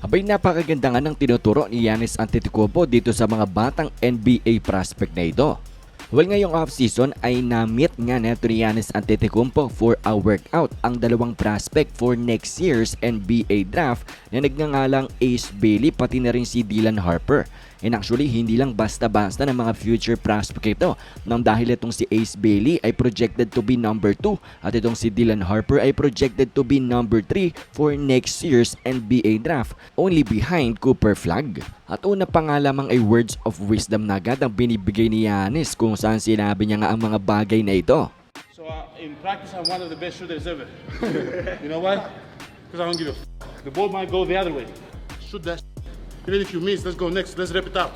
Abay napakaganda nga ng tinuturo ni Yanis Antetokounmpo dito sa mga batang NBA prospect na ito. Well, ngayong off-season ay na-meet nga ni Yanis Antetokounmpo for a workout ang dalawang prospect for next year's NBA draft na nagngangalang Ace Bailey pati na rin si Dylan Harper. And actually, hindi lang basta-basta ng mga future prospect ito nang dahil itong si Ace Bailey ay projected to be number 2 at itong si Dylan Harper ay projected to be number 3 for next year's NBA draft only behind Cooper Flag. At una pa nga lamang ay words of wisdom na agad ang binibigay ni Yanis kung saan sinabi niya nga ang mga bagay na ito. So uh, in practice, I'm one of the best shooters ever. you know why? Because I don't give a f- The ball might go the other way. Shoot that. Even if you miss, let's go next. Let's rep it out.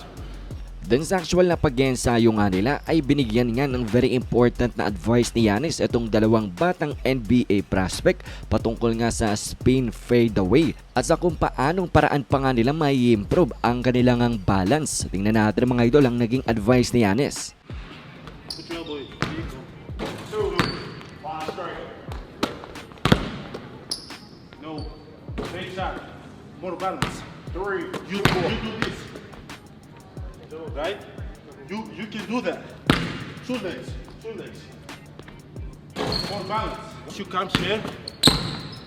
Dun sa actual na pag-ensayo nga nila ay binigyan nga ng very important na advice ni Yanis itong dalawang batang NBA prospect patungkol nga sa spin fadeaway at sa kung paanong paraan pa nga nila may improve ang kanilang ang balance. Tingnan natin mga idol ang naging advice ni Yanis. Shot. More balance. Three. You, you do this. Right? You you can do that. Two legs. Two legs. More balance. Once you come here,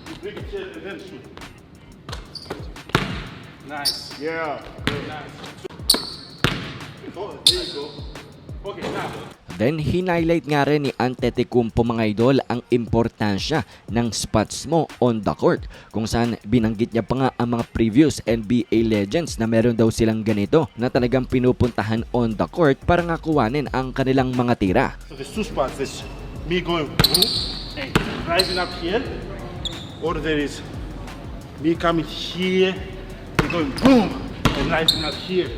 you bring it here and then shoot. Nice. Yeah. Nice. Oh, there you go. Okay, now. Then hinighlight nga rin ni Antetokounmpo mga idol ang importansya ng spots mo on the court kung saan binanggit niya pa nga ang mga previous NBA legends na meron daw silang ganito na talagang pinupuntahan on the court para nga kuwanin ang kanilang mga tira. So there's two spots. There's me going boom and rising up here, or there is me coming here and going boom and rising up here.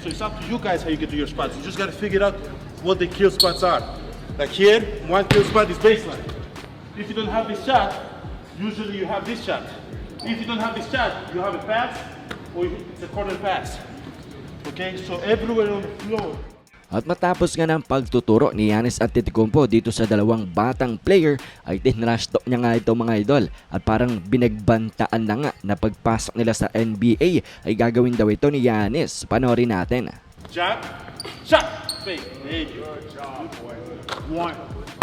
So it's up to you guys how you get to your spots. You just gotta figure out what the kill spots are. Like here, one kill spot is baseline. If you don't have this shot, usually you have this shot. If you don't have this shot, you have a pass or it's a corner pass. Okay, so everywhere on the floor, At matapos nga ng pagtuturo ni Yanis Antetokounmpo dito sa dalawang batang player ay tinrush talk niya nga ito mga idol at parang binagbantaan na nga na pagpasok nila sa NBA ay gagawin daw ito ni Yanis. Panoorin natin. Jab, shot, fake. There you go. Good job, boy. One.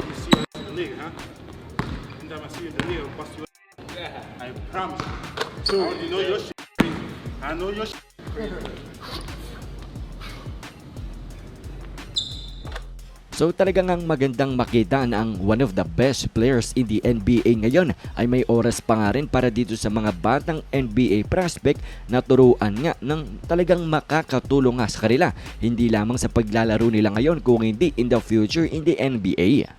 You see us in the league, huh? I see you in the league, I'll bust you. I promise. Two. I already know your shit. I know your shit. So talagang ang magandang makita na ang one of the best players in the NBA ngayon ay may oras pa nga rin para dito sa mga batang NBA prospect na turuan nga ng talagang makakatulong nga sa kanila. Hindi lamang sa paglalaro nila ngayon kung hindi in the future in the NBA.